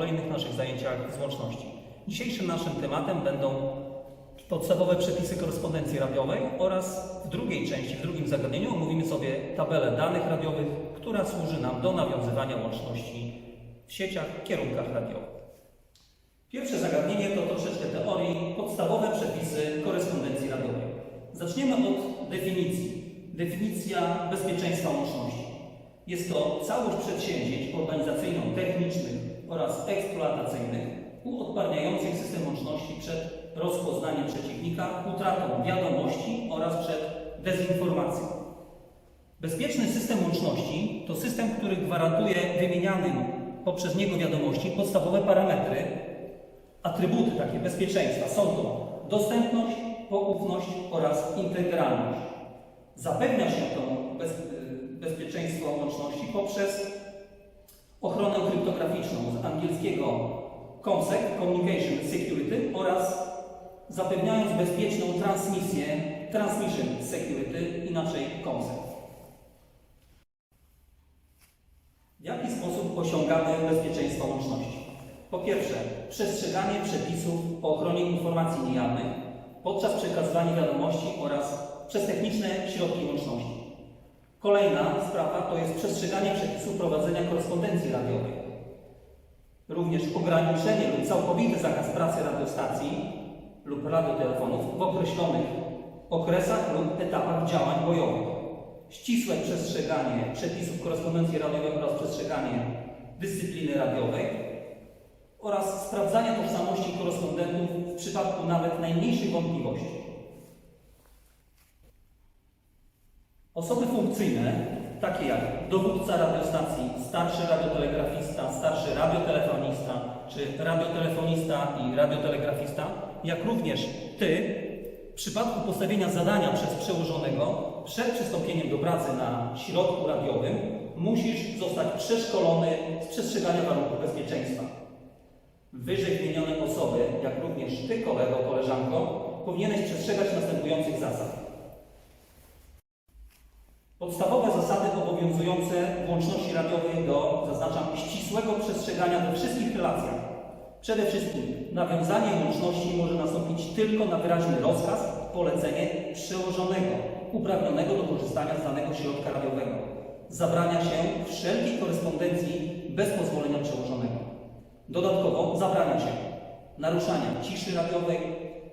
kolejnych naszych zajęciach z łączności. Dzisiejszym naszym tematem będą podstawowe przepisy korespondencji radiowej oraz w drugiej części, w drugim zagadnieniu omówimy sobie tabelę danych radiowych, która służy nam do nawiązywania łączności w sieciach, kierunkach radiowych. Pierwsze zagadnienie to troszeczkę teorii, podstawowe przepisy korespondencji radiowej. Zaczniemy od definicji. Definicja bezpieczeństwa łączności. Jest to całość przedsięwzięć organizacyjno-technicznych oraz eksploatacyjnych uodparniających system łączności przed rozpoznaniem przeciwnika, utratą wiadomości oraz przed dezinformacją. Bezpieczny system łączności to system, który gwarantuje wymienianym poprzez niego wiadomości podstawowe parametry, atrybuty takie bezpieczeństwa. Są to dostępność, poufność oraz integralność. Zapewnia się to bez, bezpieczeństwo łączności poprzez ochronę kryptograficzną z angielskiego ComSec, Communication Security oraz zapewniając bezpieczną transmisję Transmission Security, inaczej ComSec. W jaki sposób osiągamy bezpieczeństwo łączności? Po pierwsze, przestrzeganie przepisów o ochronie informacji niejawnych podczas przekazywania wiadomości oraz przez techniczne środki łączności. Kolejna sprawa to jest przestrzeganie przepisów prowadzenia korespondencji radiowej. Również ograniczenie lub całkowity zakaz pracy radiostacji lub radiotelefonów w określonych okresach lub etapach działań bojowych. Ścisłe przestrzeganie przepisów korespondencji radiowej oraz przestrzeganie dyscypliny radiowej oraz sprawdzanie tożsamości korespondentów w przypadku nawet najmniejszych wątpliwości. Osoby funkcyjne, takie jak dowódca radiostacji, starszy radiotelegrafista, starszy radiotelefonista, czy radiotelefonista i radiotelegrafista, jak również Ty, w przypadku postawienia zadania przez przełożonego, przed przystąpieniem do pracy na środku radiowym, musisz zostać przeszkolony z przestrzegania warunków bezpieczeństwa. Wyżej wymienione osoby, jak również Ty, kolego, koleżanko, powinieneś przestrzegać następujących zasad. Podstawowe zasady obowiązujące łączności radiowej do, zaznaczam, ścisłego przestrzegania we wszystkich relacjach. Przede wszystkim nawiązanie łączności może nastąpić tylko na wyraźny rozkaz, polecenie przełożonego, uprawnionego do korzystania z danego środka radiowego. Zabrania się wszelkiej korespondencji bez pozwolenia przełożonego. Dodatkowo zabrania się naruszania ciszy radiowej,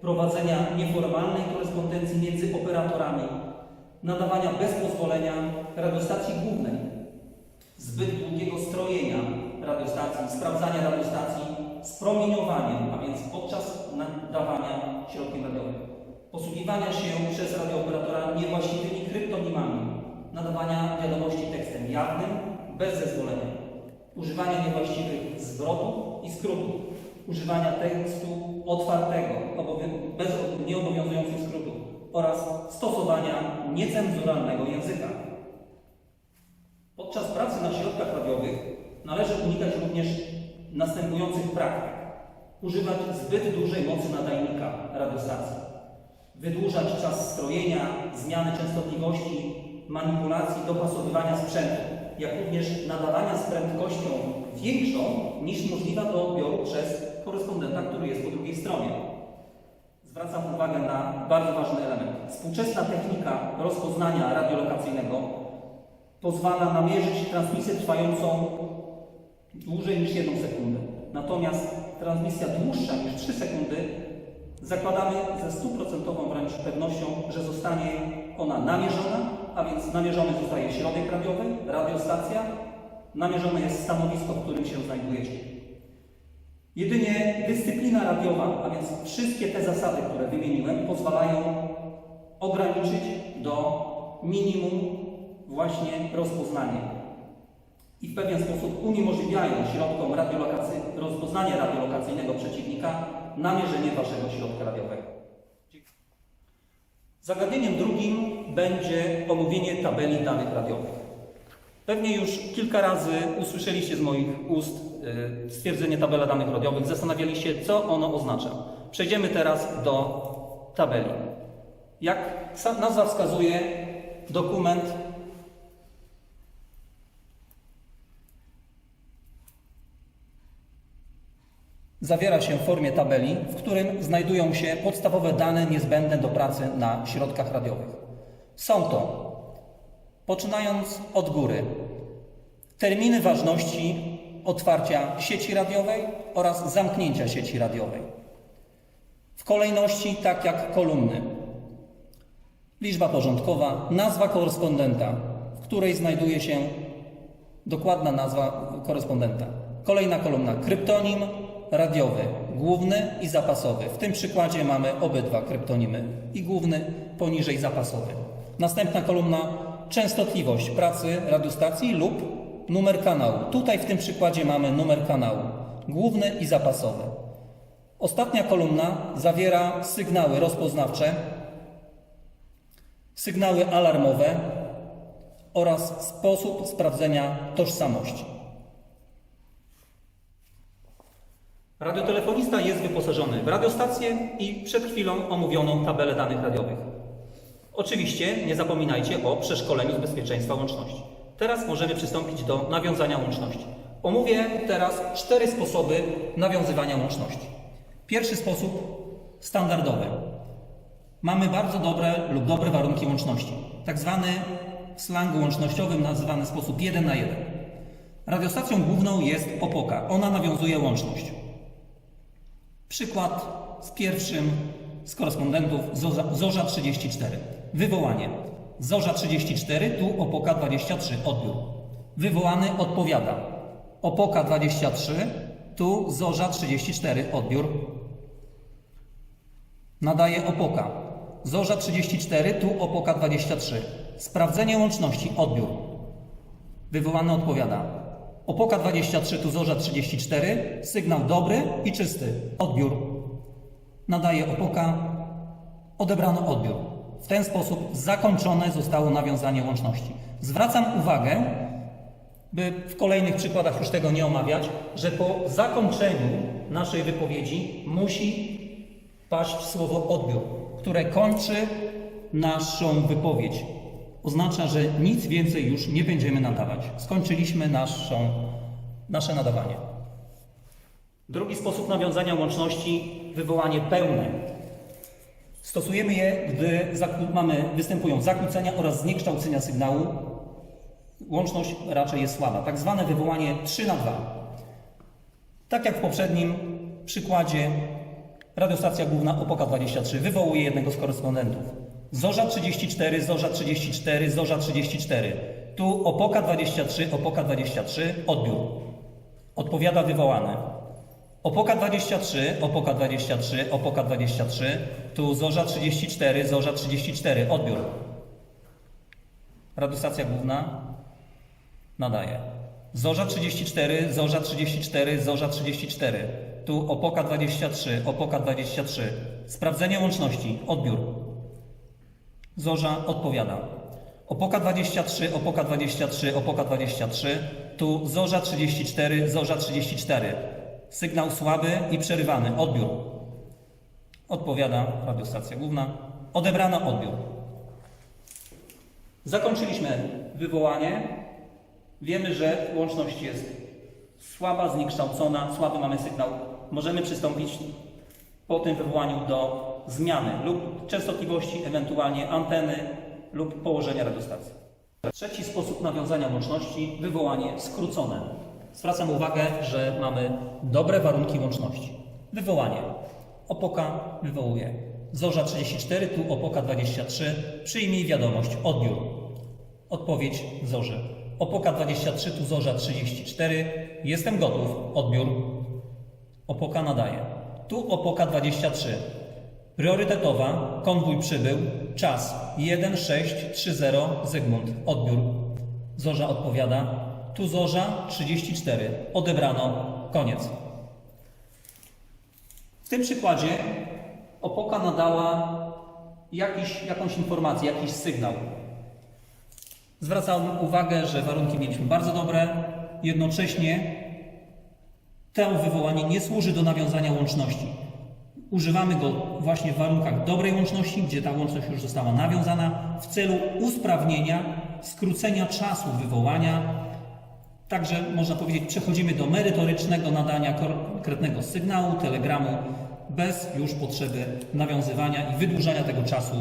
prowadzenia nieformalnej korespondencji między operatorami, nadawania bez pozwolenia radiostacji głównej, zbyt długiego strojenia radiostacji, sprawdzania radiostacji z promieniowaniem, a więc podczas nadawania środkiem radiowym, posługiwania się przez radiooperatora niewłaściwymi kryptonimami, nadawania wiadomości tekstem jawnym bez zezwolenia, używania niewłaściwych zwrotów i skrótów, używania tekstu otwartego, bez nieobowiązujących skrótów oraz stosowania niecenzuralnego języka. Podczas pracy na środkach radiowych należy unikać również następujących praktyk. Używać zbyt dużej mocy nadajnika radiostacji. Wydłużać czas strojenia, zmiany częstotliwości, manipulacji, dopasowywania sprzętu, jak również nadawania z prędkością większą niż możliwa do odbioru przez korespondenta, który jest po drugiej stronie. Zwracam uwagę na bardzo ważny element. Współczesna technika rozpoznania radiolokacyjnego pozwala namierzyć transmisję trwającą dłużej niż jedną sekundę. Natomiast transmisja dłuższa niż 3 sekundy zakładamy ze stuprocentową wręcz pewnością, że zostanie ona namierzona, a więc namierzony zostaje środek radiowy, radiostacja, namierzone jest stanowisko, w którym się znajdujecie. Jedynie dyscyplina radiowa, a więc wszystkie te zasady, które wymieniłem, pozwalają ograniczyć do minimum właśnie rozpoznanie. I w pewien sposób uniemożliwiają środkom radiolokacy, rozpoznania radiolokacyjnego przeciwnika namierzenie waszego środka radiowego. Zagadnieniem drugim będzie omówienie tabeli danych radiowych. Pewnie już kilka razy usłyszeliście z moich ust stwierdzenie tabela danych radiowych, zastanawialiście, co ono oznacza. Przejdziemy teraz do tabeli. Jak nazwa wskazuje, dokument zawiera się w formie tabeli, w którym znajdują się podstawowe dane niezbędne do pracy na środkach radiowych. Są to, poczynając od góry, terminy ważności otwarcia sieci radiowej oraz zamknięcia sieci radiowej. W kolejności, tak jak kolumny. Liczba porządkowa, nazwa korespondenta, w której znajduje się dokładna nazwa korespondenta. Kolejna kolumna kryptonim radiowy, główny i zapasowy. W tym przykładzie mamy obydwa kryptonimy i główny poniżej zapasowy. Następna kolumna częstotliwość pracy radiostacji lub numer kanału. Tutaj w tym przykładzie mamy numer kanału, główny i zapasowy. Ostatnia kolumna zawiera sygnały rozpoznawcze, sygnały alarmowe oraz sposób sprawdzenia tożsamości. Radiotelefonista jest wyposażony w radiostację i przed chwilą omówioną tabelę danych radiowych. Oczywiście nie zapominajcie o przeszkoleniu z bezpieczeństwa łączności. Teraz możemy przystąpić do nawiązania łączności. Omówię teraz cztery sposoby nawiązywania łączności. Pierwszy sposób standardowy. Mamy bardzo dobre lub dobre warunki łączności. Tak zwany w slangu łącznościowym nazywany sposób 1 na 1. Radiostacją główną jest opoka. Ona nawiązuje łączność. Przykład z pierwszym z korespondentów Zorza 34. Wywołanie. Zorza 34, tu Opoka 23, odbiór. Wywołany odpowiada. Opoka 23, tu Zorza 34, odbiór. Nadaje Opoka. Zorza 34, tu Opoka 23. Sprawdzenie łączności, odbiór. Wywołany odpowiada. Opoka 23, tu Zorza 34, sygnał dobry i czysty, odbiór. Nadaje Opoka, odebrano odbiór. W ten sposób zakończone zostało nawiązanie łączności. Zwracam uwagę, by w kolejnych przykładach już tego nie omawiać, że po zakończeniu naszej wypowiedzi musi paść słowo odbiór, które kończy naszą wypowiedź. Oznacza, że nic więcej już nie będziemy nadawać. Skończyliśmy naszą, nasze nadawanie. Drugi sposób nawiązania łączności wywołanie pełne. Stosujemy je, gdy mamy, występują zakłócenia oraz zniekształcenia sygnału. Łączność raczej jest słaba. Tak zwane wywołanie 3 na 2. Tak jak w poprzednim przykładzie, radiostacja główna Opoka 23 wywołuje jednego z korespondentów. Zorza 34, Zorza 34, Zorza 34. Tu Opoka 23, Opoka 23, odbiór. Odpowiada wywołany. Opoka 23, Opoka 23, Opoka 23. Tu Zorza 34, Zorza 34, odbiór. Radiostacja główna nadaje. Zorza 34, Zorza 34, Zorza 34. Tu Opoka 23, Opoka 23. Sprawdzenie łączności, odbiór. Zorza odpowiada. Opoka 23, Opoka 23, Opoka 23. Tu Zorza 34, Zorza 34. Sygnał słaby i przerywany. Odbiór. Odpowiada radiostacja główna. Odebrano odbiór. Zakończyliśmy wywołanie. Wiemy, że łączność jest słaba, zniekształcona, słaby mamy sygnał. Możemy przystąpić po tym wywołaniu do zmiany lub częstotliwości, ewentualnie anteny lub położenia radiostacji. Trzeci sposób nawiązania łączności wywołanie skrócone. Zwracam uwagę, że mamy dobre warunki łączności. Wywołanie. Opoka wywołuje. Zorza 34, tu Opoka 23. Przyjmij wiadomość. Odbiór. Odpowiedź Zorzy. Opoka 23, tu Zorza 34. Jestem gotów. Odbiór. Opoka nadaje. Tu Opoka 23. Priorytetowa, konwój przybył, czas 1630 Zygmunt, odbiór. Zorza odpowiada, tu Zorza 34, odebrano, koniec. W tym przykładzie Opoka nadała jakiś, jakąś informację, jakiś sygnał. Zwracam uwagę, że warunki mieliśmy bardzo dobre, jednocześnie to wywołanie nie służy do nawiązania łączności. Używamy go właśnie w warunkach dobrej łączności, gdzie ta łączność już została nawiązana, w celu usprawnienia, skrócenia czasu wywołania Także można powiedzieć, przechodzimy do merytorycznego nadania konkretnego sygnału, telegramu, bez już potrzeby nawiązywania i wydłużania tego czasu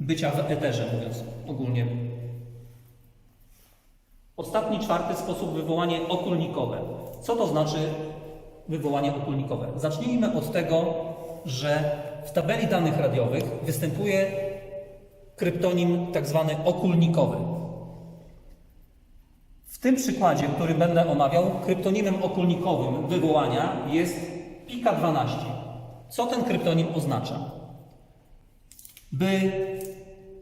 bycia w eterze, mówiąc ogólnie. Ostatni, czwarty sposób wywołanie okulnikowe. Co to znaczy wywołanie okulnikowe? Zacznijmy od tego, że w tabeli danych radiowych występuje kryptonim tak zwany okulnikowy. W tym przykładzie, który będę omawiał, kryptonimem okulnikowym wywołania jest Pika 12. Co ten kryptonim oznacza? By,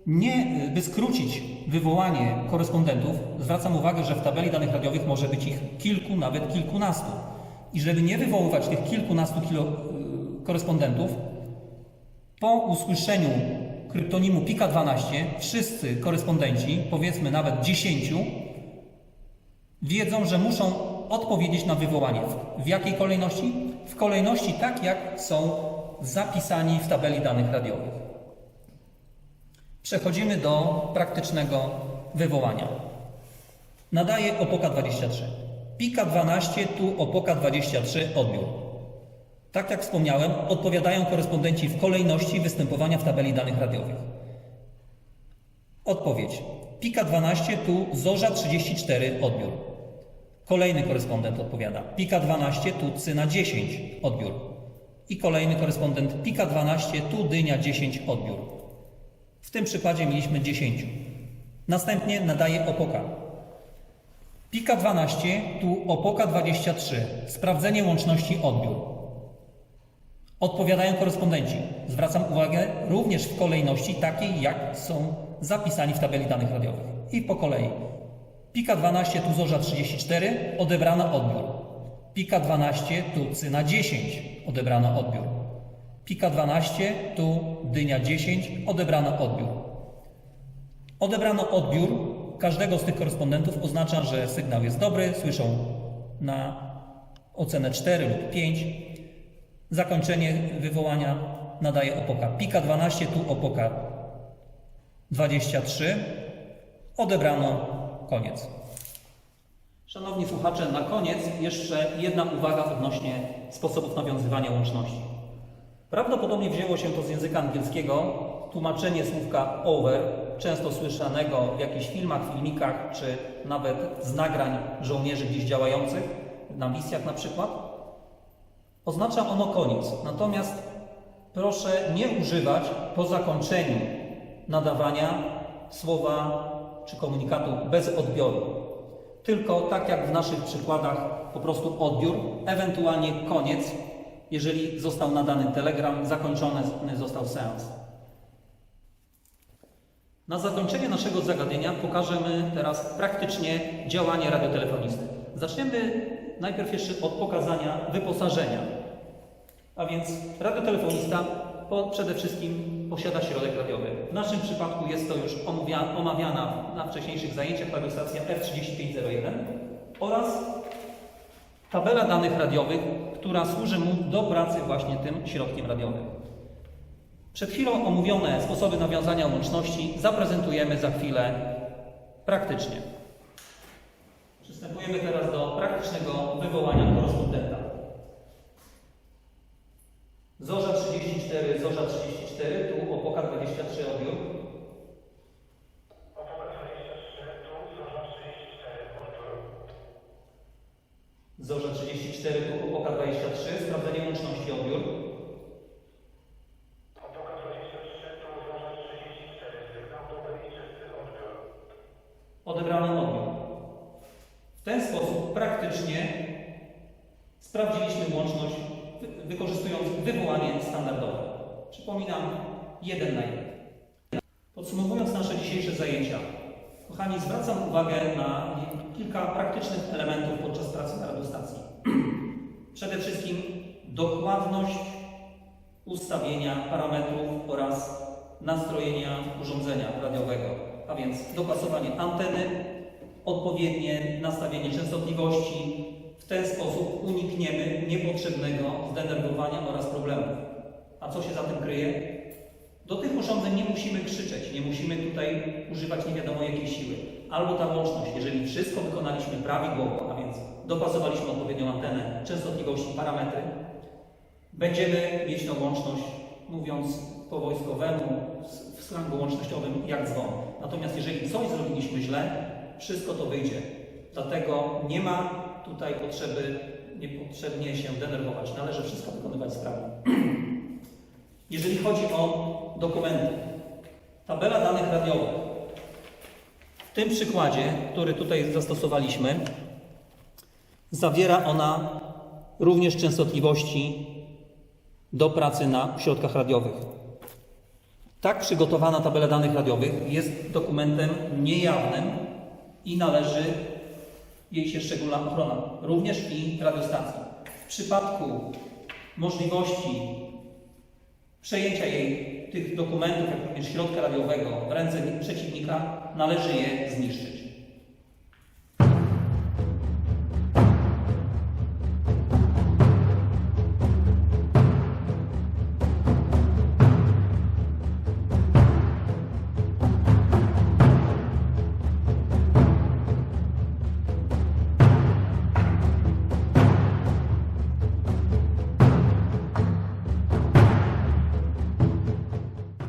nie, by skrócić wywołanie korespondentów, zwracam uwagę, że w tabeli danych radiowych może być ich kilku, nawet kilkunastu. I żeby nie wywoływać tych kilkunastu kilo, y, korespondentów, po usłyszeniu kryptonimu Pika 12 wszyscy korespondenci, powiedzmy nawet 10, wiedzą, że muszą odpowiedzieć na wywołanie. W- jakiej kolejności? W kolejności tak, jak są zapisani w tabeli danych radiowych. Przechodzimy do praktycznego wywołania. Nadaje opoka 23. Pika 12, tu opoka 23, odbiór. Tak jak wspomniałem, odpowiadają korespondenci w kolejności występowania w tabeli danych radiowych. Odpowiedź. Pika 12, tu Zorza 34, odbiór. Kolejny korespondent odpowiada. Pika 12, tu Cyna 10, odbiór. I kolejny korespondent Pika 12, tu Dynia 10, odbiór. W tym przykładzie mieliśmy 10. Następnie nadaje opoka. Pika 12, tu opoka 23. Sprawdzenie łączności odbiór. Odpowiadają korespondenci. Zwracam uwagę również w kolejności takiej, jak są zapisani w tabeli danych radiowych. I po kolei. Pika 12, tu Zorza 34, odebrano odbiór. Pika 12, tu Cyna 10, odebrano odbiór. Pika 12, tu Dynia 10, odebrano odbiór. Odebrano odbiór każdego z tych korespondentów oznacza, że sygnał jest dobry, słyszą na ocenę 4 lub 5. Zakończenie wywołania nadaje opoka pika 12, tu opoka 23. Odebrano, koniec. Szanowni słuchacze, na koniec jeszcze jedna uwaga odnośnie sposobów nawiązywania łączności. Prawdopodobnie wzięło się to z języka angielskiego, tłumaczenie słówka over, często słyszanego w jakichś filmach, filmikach, czy nawet z nagrań żołnierzy gdzieś działających, na misjach na przykład. Oznacza ono koniec. Natomiast proszę nie używać po zakończeniu nadawania słowa czy komunikatu bez odbioru. Tylko tak jak w naszych przykładach, po prostu odbiór, ewentualnie koniec, jeżeli został nadany telegram, zakończony został seans. Na zakończenie naszego zagadnienia pokażemy teraz praktycznie działanie radiotelefonisty. Zaczniemy najpierw jeszcze od pokazania wyposażenia. A więc radiotelefonista po, przede wszystkim posiada środek radiowy. W naszym przypadku jest to już omawiana na wcześniejszych zajęciach radiostacja F3501 oraz tabela danych radiowych, która służy mu do pracy właśnie tym środkiem radiowym. Przed chwilą omówione sposoby nawiązania łączności zaprezentujemy za chwilę praktycznie. Przystępujemy teraz do praktycznego wywołania korespondenta. Zorza 34, Zorza 34, tu opoka 23 odbiór. Zorza 34, tu opoka 23, sprawdzenie łączności odbiór. Odebrano odbiór. W ten sposób praktycznie sprawdziliśmy łączność, wy- wykorzystując wywołanie standardowe. Przypominam, jeden na jeden. Podsumowując nasze dzisiejsze zajęcia, kochani, zwracam uwagę na kilka praktycznych elementów podczas pracy na radiostacji. Przede wszystkim dokładność ustawienia parametrów oraz nastrojenia urządzenia radiowego, a więc dopasowanie anteny, odpowiednie nastawienie częstotliwości. W ten sposób unikniemy niepotrzebnego zdenerwowania oraz problemów. A co się za tym kryje? Do tych urządzeń nie musimy krzyczeć, nie musimy tutaj używać nie wiadomo jakiej siły. albo ta łączność, jeżeli wszystko wykonaliśmy prawidłowo, a więc dopasowaliśmy odpowiednią antenę, częstotliwości, parametry, będziemy mieć tą łączność, mówiąc po wojskowemu, w slangu łącznościowym, jak dzwon. Natomiast jeżeli coś zrobiliśmy źle, wszystko to wyjdzie. Dlatego nie ma tutaj potrzeby, niepotrzebnie się denerwować. Należy wszystko wykonywać sprawnie. Jeżeli chodzi o dokumenty, tabela danych radiowych. W tym przykładzie, który tutaj zastosowaliśmy, zawiera ona również częstotliwości do pracy na środkach radiowych. Tak przygotowana tabela danych radiowych jest dokumentem niejawnym i należy jej się szczególna ochrona, również i radiostacji. W przypadku możliwości przejęcia jej tych dokumentów, jak również środka radiowego w ręce przeciwnika, należy je zniszczyć.